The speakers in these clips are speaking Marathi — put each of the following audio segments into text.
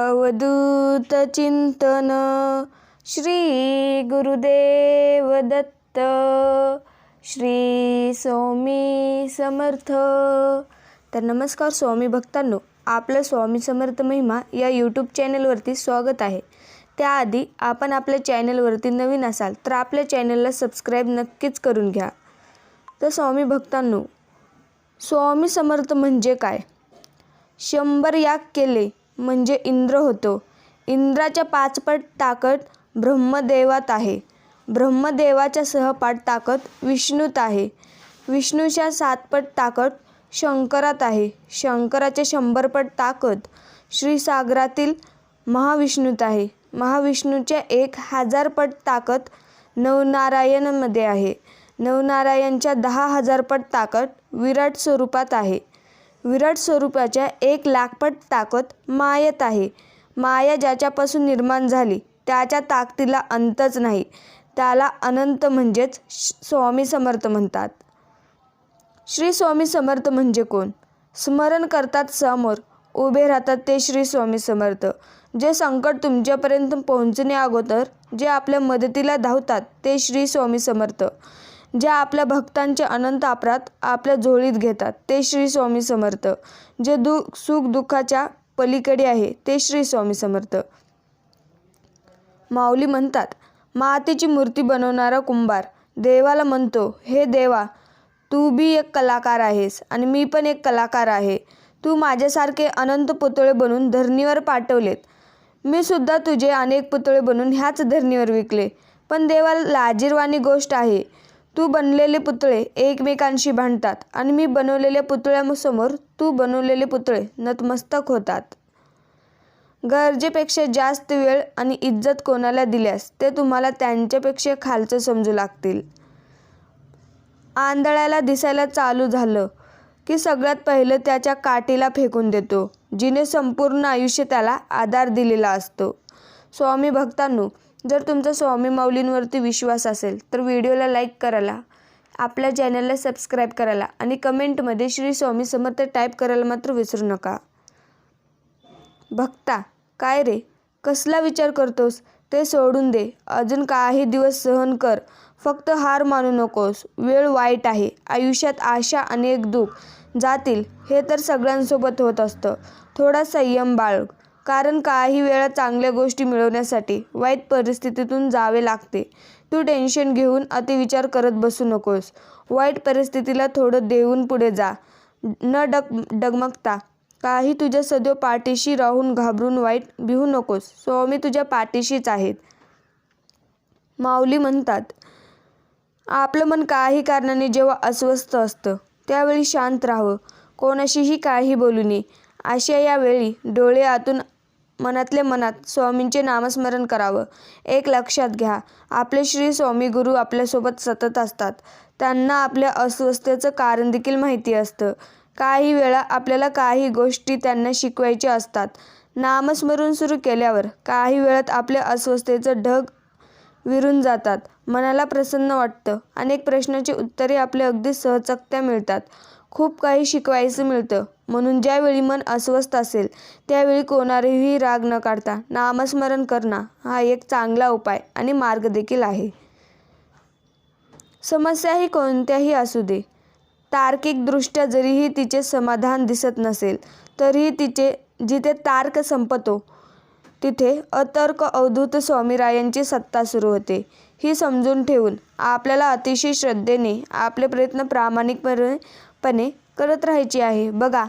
अवधूत चिंतन श्री गुरुदेव दत्त श्री स्वामी समर्थ. तर नमस्कार स्वामी भक्तांनो आपलं स्वामी समर्थ महिमा या यूट्यूब चॅनलवरती स्वागत आहे. त्याआधी आपण आपल्या चॅनलवरती नवीन असाल तर आपल्या चॅनलला सबस्क्राईब नक्कीच करून घ्या. तर स्वामी भक्तांनो स्वामी समर्थ म्हणजे काय? शंभर याग केले म्हणजे इंद्र होतो. इंद्राच्या पाचपट ताकद ब्रह्मदेवात आहे. ब्रह्मदेवाच्या सहपाट ताकद विष्णूत आहे. विष्णूच्या सातपट ताकद शंकरात आहे. शंकराच्या शंभरपट ताकद श्रीसागरातील महाविष्णूत आहे. महाविष्णूच्या एक हजारपट ताकद नवनारायणमध्ये आहे. नवनारायणच्या दहा हजारपट ताकद विराट स्वरूपात आहे. विराट स्वरूपाच्या एक लाखपट ताकद मायेत आहे. माया ज्याच्यापासून निर्माण झाली त्याच्या ताकदीला अंतच नाही. त्याला अनंत म्हणजेच श- स्वामी समर्थ म्हणतात. श्री स्वामी समर्थ म्हणजे कोण? स्मरण करतात समोर उभे राहतात ते श्री स्वामी समर्थ. जे संकट तुमच्यापर्यंत पोहोचण्या अगोदर जे आपल्या मदतीला धावतात ते श्री स्वामी समर्थ. ज्या आपल्या भक्तांचे अनंत अपराध आपल्या झोळीत घेतात ते श्री स्वामी समर्थ. जे दु सुख दुःखाच्या पलीकडे आहे ते श्री स्वामी समर्थ. माऊली म्हणतात मातेची मूर्ती बनवणारा कुंभार देवाला म्हणतो हे देवा तू बी एक कलाकार आहेस आणि मी पण एक कलाकार आहे. तू माझ्यासारखे अनंत पुतळे बनून धरणीवर पाठवलेत. मी सुद्धा तुझे अनेक पुतळे बनवून ह्याच धरणीवर विकले. पण देवा लाजीरवाणी गोष्ट आहे. तू बनलेले पुतळे एकमेकांशी भांडतात आणि मी बनवलेल्या पुतळ्यासमोर तू बनवलेले पुतळे नतमस्तक होतात. गरजेपेक्षा जास्त वेळ आणि इज्जत कोणाला दिल्यास ते तुम्हाला त्यांच्यापेक्षा खालचं समजू लागतील. आंधळ्याला दिसायला चालू झालं की सगळ्यात पहिलं त्याच्या काठीला फेकून देतो जिने संपूर्ण आयुष्य त्याला आधार दिलेला असतो. स्वामी भक्तांनो जर तुमचा स्वामी माऊलींवरती विश्वास असेल तर व्हिडिओला लाईक करायला आपल्या चॅनलला सबस्क्राईब करायला आणि कमेंटमध्ये श्री स्वामी समर्थ टाईप करायला मात्र विसरू नका. भक्ता काय रे? कसला विचार करतोस? ते सोडून दे. अजून काही दिवस सहन कर. फक्त हार मानू नकोस. वेळ वाईट आहे. आयुष्यात आशा अनेक दुःख जातील. हे तर सगळ्यांसोबत होत असतं. थोडा संयम बाळग. कारण काही वेळा चांगल्या गोष्टी मिळवण्यासाठी वाईट परिस्थितीतून जावे लागते. तू टेन्शन घेऊन अतिविचार करत बसू नकोस. वाईट परिस्थितीला थोडं देऊन पुढे जा. न डग डगमगता. काही तुझ्या सदैव पाठीशी राहून घाबरून वाईट भिवू नकोस. स्वामी तुझ्या पाठीशीच आहेत. माऊली म्हणतात आपलं मन काही कारणाने जेव्हा अस्वस्थ असतं त्यावेळी शांत राहावं. कोणाशीही काही बोलू नये. अशा या वेळी डोळे आतून मनातल्या मनात स्वामींचे नामस्मरण करावं. एक लक्षात घ्या आपले श्री स्वामी गुरु आपल्यासोबत सतत असतात. त्यांना आपल्या अस्वस्थतेचं कारण देखील माहिती असतं. काही वेळा आपल्याला काही गोष्टी त्यांना शिकवायच्या असतात. नामस्मरण सुरू केल्यावर काही वेळात आपल्या अस्वस्थतेचं ढग विरून जातात. मनाला प्रसन्न वाटतं. अनेक प्रश्नाची उत्तरे आपल्या अगदी सहचकत्या मिळतात. खूप काही शिकवायचं मिळतं. म्हणून ज्यावेळी मन अस्वस्थ असेल त्यावेळी कोणालाही राग न काढता नामस्मरण करणं हा एक चांगला उपाय आणि मार्ग देखील आहे. समस्याही कोणत्याही असू दे. तार्किकदृष्ट्या जरीही तिचे समाधान दिसत नसेल तरीही तिचे जिथे तार्क संपतो तिथे अतर्क अवधूत स्वामीरायांची सत्ता सुरू होते. ही समजून ठेवून आपल्याला अतिशय श्रद्धेने आपले प्रयत्न प्रामाणिकपणे पणे करत राहायची आहे. बघा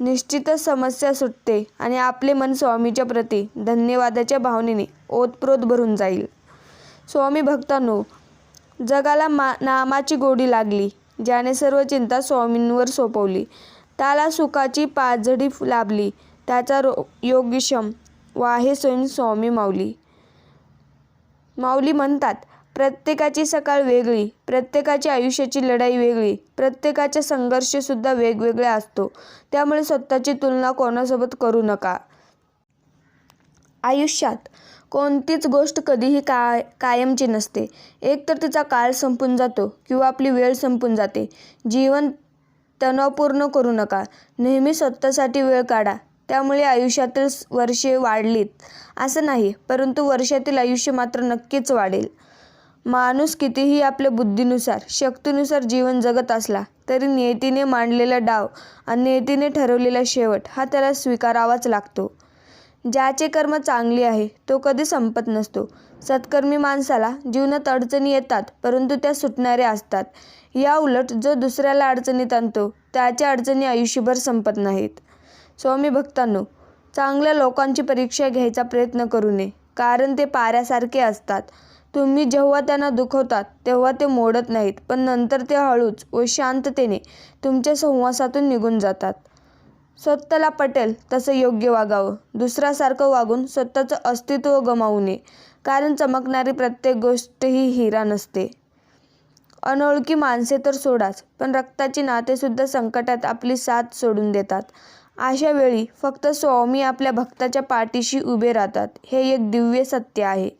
निश्चितच समस्या सुटते आणि आपले मन स्वामीच्या प्रती धन्यवादाच्या भावनेने ओतप्रोत भरून जाईल. स्वामी भक्तांनो जगाला मा नामाची गोडी लागली ज्याने सर्व चिंता स्वामींवर सोपवली. त्याला सुखाची पाझडी लाभली त्याचा रो योगीशम वाहे स्वयं स्वामी माऊली. माऊली म्हणतात प्रत्येकाची सकाळ वेगळी प्रत्येकाची आयुष्याची लढाई वेगळी प्रत्येकाचा संघर्षसुद्धा वेगवेगळा असतो. त्यामुळे स्वतःची तुलना कोणासोबत करू नका. आयुष्यात कोणतीच गोष्ट कधीही काय कायमची नसते. एकतर तिचा काळ संपून जातो किंवा आपली वेळ संपून जाते. जीवन तणावपूर्ण करू नका. नेहमी स्वतःसाठी वेळ काढा. त्यामुळे आयुष्यातील वर्षे वाढलीत. असं नाही परंतु वर्षातील आयुष्य मात्र नक्कीच वाढेल. माणूस कितीही आपल्या बुद्धीनुसार शक्तीनुसार जीवन जगत असला तरी नियतीने मांडलेला डाव आणि नियतीने ठरवलेला शेवट हा त्याला स्वीकारावाच लागतो. ज्याचे कर्म चांगले आहे तो कधी संपत नसतो. सत्कर्मी माणसाला जीवनात अडचणी येतात परंतु त्या सुटणाऱ्या असतात. या उलट जो दुसऱ्याला अडचणीत आणतो त्याच्या अडचणी आयुष्यभर संपत नाहीत. स्वामी भक्तांनो चांगल्या लोकांची परीक्षा घ्यायचा प्रयत्न करू नये कारण ते पाऱ्यासारखे असतात. तुम्ही जेव्हा त्यांना दुखवतात तेव्हा ते मोडत नाहीत पण नंतर ते हळूच व शांततेने तुमच्या संवासातून निघून जातात. स्वतःला पटेल तसं योग्य वागावं. दुसऱ्यासारखं वागून स्वतःचं अस्तित्व गमावू नये कारण चमकणारी प्रत्येक गोष्ट ही हिरा नसते. अनोळखी माणसे तर सोडाच पण रक्ताची नातेसुद्धा संकटात आपली साथ सोडून देतात. अशा वेळी फक्त स्वामी आपल्या भक्ताच्या पाठीशी उभे राहतात हे एक दिव्य सत्य आहे.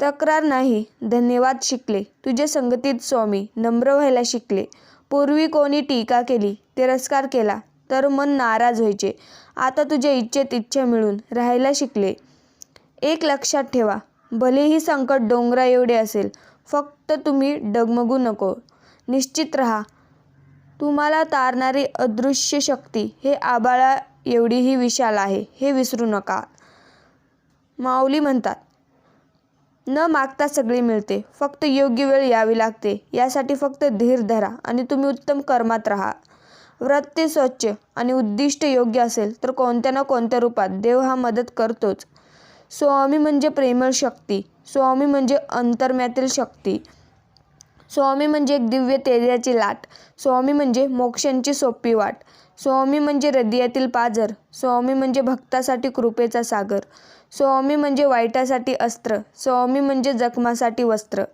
तक्रार नाही. धन्यवाद शिकले. तुझ्या संगतीत स्वामी नम्र व्हायला शिकले. पूर्वी कोणी टीका केली तिरस्कार केला तर मन नाराज व्हायचे. आता तुझ्या इच्छेत इच्छा मिळून राहायला शिकले. एक लक्षात ठेवा भलेही संकट डोंगरा एवढे असेल फक्त तुम्ही डगमगू नको. निश्चित राहा तुम्हाला तारणारी अदृश्य शक्ती हे आबाळा एवढीही विशाल आहे हे विसरू नका. माऊली म्हणतात न मागता सगळी मिळते. फक्त योग्य वेळ यावी लागते. यासाठी फक्त धीर धरा आणि तुम्ही उत्तम कर्मात राहा. वृत्ती स्वच्छ आणि उद्दिष्ट योग्य असेल तर कोणत्या ना कोणत्या रूपात देव हा मदत करतोच. स्वामी म्हणजे प्रेमळ शक्ती. स्वामी म्हणजे अंतर्म्यातील शक्ती. स्वामी म्हणजे एक दिव्य तेजाची लाट. स्वामी म्हणजे मोक्षांची सोपी वाट. स्वामी म्हणजे हृदयातील पाजर स्वामी म्हणजे भक्तासाठी कृपेचा सागर. स्वामी म्हणजे वाईटासाठी अस्त्र. स्वामी म्हणजे जखमासाठी वस्त्र.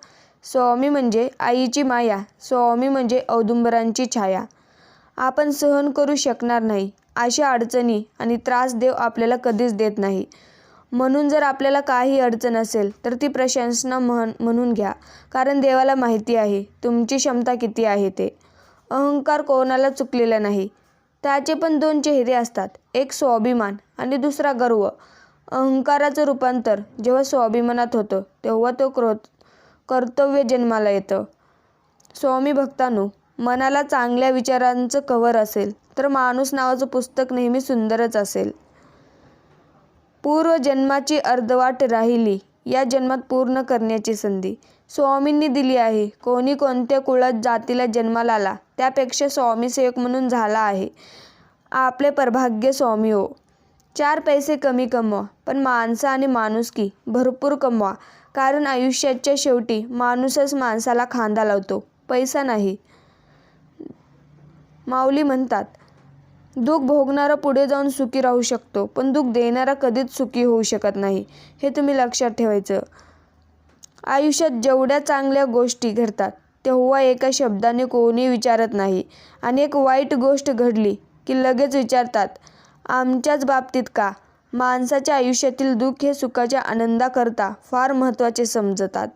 स्वामी म्हणजे आईची माया. स्वामी म्हणजे औदुंबरांची छाया. आपण सहन करू शकणार नाही. अशा अडचणी आणि त्रास देव आपल्याला कधीच देत नाही. म्हणून जर आपल्याला काही अडचण असेल तर ती प्रशंसना म्हण म्हणून घ्या. कारण देवाला माहिती आहे तुमची क्षमता किती आहे ते. अहंकार कोणाला चुकलेला नाही. त्याचे पण दोन चेहरे असतात. एक स्वाभिमान आणि दुसरा गर्व. अहंकाराचं रूपांतर जेव्हा स्वाभिमानात होतं तेव्हा तो क्रोध कर्तव्य जन्माला येतं. स्वामी भक्तांनो मनाला चांगल्या विचारांचं कवर असेल तर माणूस नावाचं पुस्तक नेहमी सुंदरच असेल. पूर्वजन्माची अर्धवाट राहिली. या जन्मात पूर्ण करण्याची संधी स्वामींनी दिली आहे. कोणी कोणत्या कुळात जातीला जन्माला आला त्यापेक्षा स्वामी सेवक म्हणून झाला आहे. आपले परभाग्य स्वामी हो. चार पैसे कमी कमवा पण माणसं आणि माणुसकी भरपूर कमवा. कारण आयुष्याच्या शेवटी माणूसच माणसाला खांदा लावतो पैसा नाही. माऊली म्हणतात दुःख भोगणारा पुढे जाऊन सुखी राहू शकतो पण दुःख देणारा कधीच सुखी होऊ शकत नाही हे तुम्ही लक्षात ठेवायचं. आयुष्यात जेवढ्या चांगल्या गोष्टी घडतात तेव्हा एका शब्दाने कोणी विचारत नाही. आणि एक वाईट गोष्ट घडली की लगेच विचारतात आमच्याच बाबतीत का? माणसाच्या आयुष्यातील दुःख हे सुखाच्या आनंदाकरता फार महत्त्वाचे समजतात.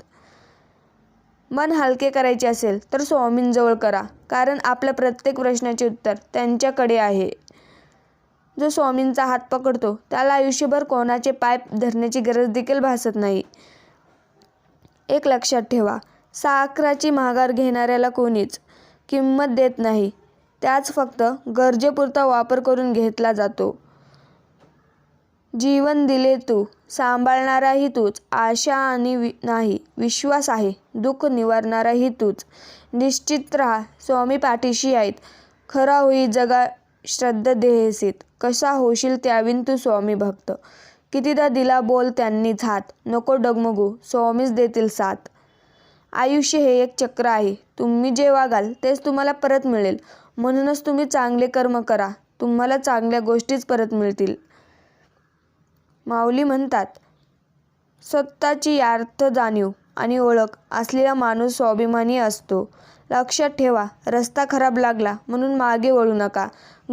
मन हलके करायचे असेल तर स्वामींजवळ करा. कारण आपल्या प्रत्येक प्रश्नाचे उत्तर त्यांच्याकडे आहे. जो स्वामींचा हात पकडतो त्याला आयुष्यभर कोणाचे पाय धरण्याची गरज देखील भासत नाही. एक लक्षात ठेवा साखराची महागार घेणाऱ्याला कोणीच किंमत देत नाही. त्याच फक्त गरजेपुरता वापर करून घेतला जातो. जीवन दिले तू सांभाळणाराही तूच आशा आणि वि नाही विश्वास आहे दुःख निवारणाराही तूच. निश्चित राहा स्वामी पाठीशी आहेत. खरा होई जगा श्रद्धा देहसीत. कसा होशील त्याविन तू स्वामी भक्त. कितीदा दिला बोल त्यांनीच हात. नको डगमगू स्वामीच देतील साथ. आयुष्य हे एक चक्र आहे. तुम्ही जे वागाल तेच तुम्हाला परत मिळेल. म्हणूनच तुम्ही चांगले कर्म करा. तुम्हाला चांगल्या गोष्टीच परत मिळतील. माऊली म्हणतात स्वतःची अर्थ जाणीव आणि ओळख असलेला माणूस स्वाभिमानी असतो. लक्षात ठेवा रस्ता खराब लागला म्हणून मागे वळू नका.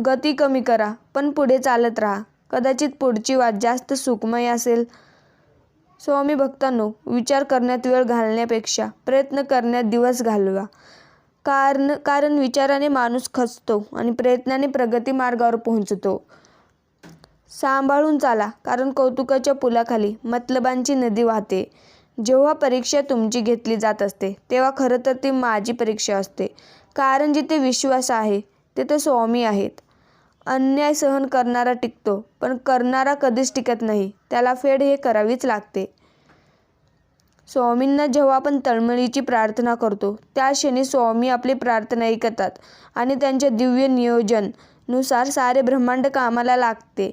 गती कमी करा पण पुढे चालत राहा. कदाचित पुढची वाट जास्त सुखमय असेल. स्वामी भक्तांनो विचार करण्यात वेळ घालण्यापेक्षा प्रयत्न करण्यात दिवस घालवा. कारण कारण विचाराने माणूस खचतो आणि प्रयत्नाने प्रगती मार्गावर पोहोचतो. सांभाळून चाला कारण कौतुकाच्या पुलाखाली मतलबांची नदी वाहते. जेव्हा परीक्षा तुमची घेतली जात असते तेव्हा खरं तर ती माझी परीक्षा असते. कारण जिथे विश्वास आहे तिथे स्वामी आहेत. अन्याय सहन करणारा टिकतो पण करणारा कधीच टिकत नाही. त्याला फेड हे करावीच लागते. स्वामींना जेव्हा आपण तळमळीची प्रार्थना करतो त्या क्षणी स्वामी आपली प्रार्थना ऐकतात आणि त्यांच्या दिव्य नियोजननुसार सारे ब्रह्मांड कामाला लागते.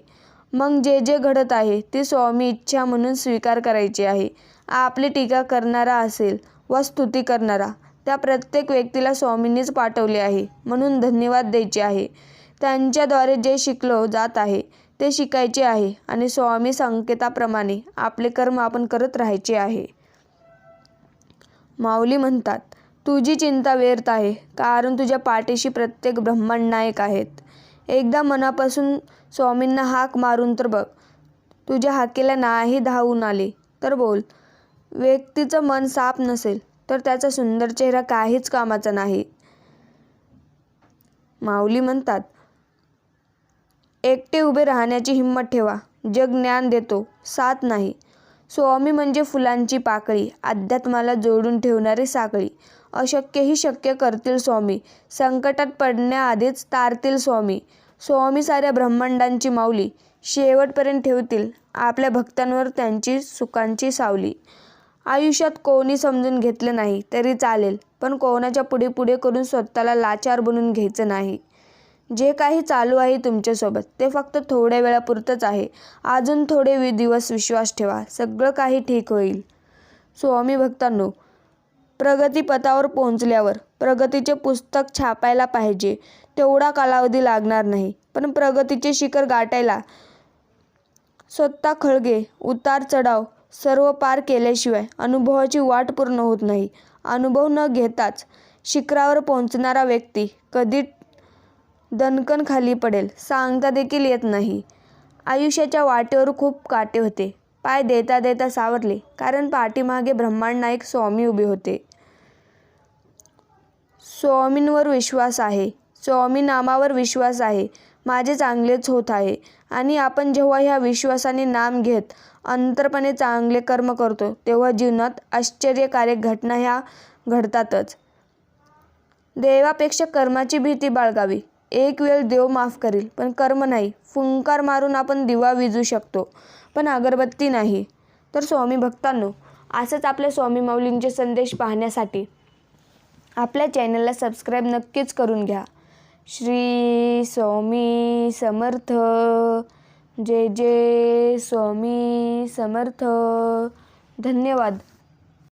मग जे जे घडत आहे ते स्वामी इच्छा म्हणून स्वीकार करायचे आहे. आपली टीका करणारा असेल व स्तुती करणारा त्या प्रत्येक व्यक्तीला स्वामींनीच पाठवले आहे म्हणून धन्यवाद द्यायचे आहे. त्यांच्याद्वारे जे शिकलो जात आहे ते शिकायचे आहे आणि स्वामी संकेताप्रमाणे आपले कर्म आपण करत राहायचे आहे. माऊली म्हणतात तुझी चिंता व्यर्थ आहे कारण तुझ्या पाठीशी प्रत्येक ब्रह्मांड नायक आहेत. एकदा मनापासून स्वामींना हाक मारून तर बघ. तुझ्या हाकेला नाही धावून आले तर बोल. व्यक्तीचं मन साफ नसेल तर त्याचा सुंदर चेहरा काहीच कामाचा नाही. माऊली म्हणतात एकटे उभे राहण्याची हिंमत ठेवा. जग ज्ञान देतो साथ नाही. स्वामी म्हणजे फुलांची पाकळी अध्यात्माला जोडून ठेवणारी साखळी अशक्यही शक्य करतील स्वामी. संकटात पडण्याआधीच तारतील स्वामी. स्वामी साऱ्या ब्रह्मांडांची माऊली शेवटपर्यंत ठेवतील आपल्या भक्तांवर त्यांची सुखांची सावली. आयुष्यात कोणी समजून घेतलं नाही तरी चालेल पण कोणाच्या पुढे पुढे करून स्वतःला लाचार बनून घ्यायचं नाही. जे काही चालू आहे तुमच्यासोबत ते फक्त थोड्या वेळापुरतंच आहे. अजून थोडे दिवस विश्वास ठेवा सगळं काही ठीक होईल. स्वामी भक्तांनो प्रगतीपथावर पोहोचल्यावर प्रगतीचे पुस्तक छापायला पाहिजे. तेवढा कालावधी लागणार नाही. पण प्रगतीचे शिखर गाठायला स्वतः खळगे उतार चढाव सर्व पार केल्याशिवाय अनुभवाची वाट पूर्ण होत नाही. अनुभव न घेताच शिखरावर पोहोचणारा व्यक्ती कधी दणकण खाली पडेल सांगता देखील येत नाही. आयुष्याच्या वाटेवर खूप काटे होते. पाय देता देता सावरले कारण पाठीमागे ब्रह्मांड नाईक स्वामी उभे होते. स्वामींवर विश्वास आहे. स्वामी नामावर विश्वास आहे. माझे चांगलेच होत आहे. आणि आपण जेव्हा ह्या विश्वासाने नाम घेत अंतरपणे चांगले कर्म करतो तेव्हा जीवनात आश्चर्यकारक घटना ह्या घडतातच. देवापेक्षा कर्माची भीती बाळगावी. एक वेळ देव माफ करील पण कर्म नाही. फुंकार मारून आपण दिवा विजू शकतो पण अगरबत्ती नाही. तर स्वामी भक्तांनो असंच आपल्या स्वामी माऊलींचे संदेश पाहण्यासाठी आपल्या चॅनलला सबस्क्राईब नक्कीच करून घ्या. श्री स्वामी समर्थ. जय जय स्वामी समर्थ. धन्यवाद.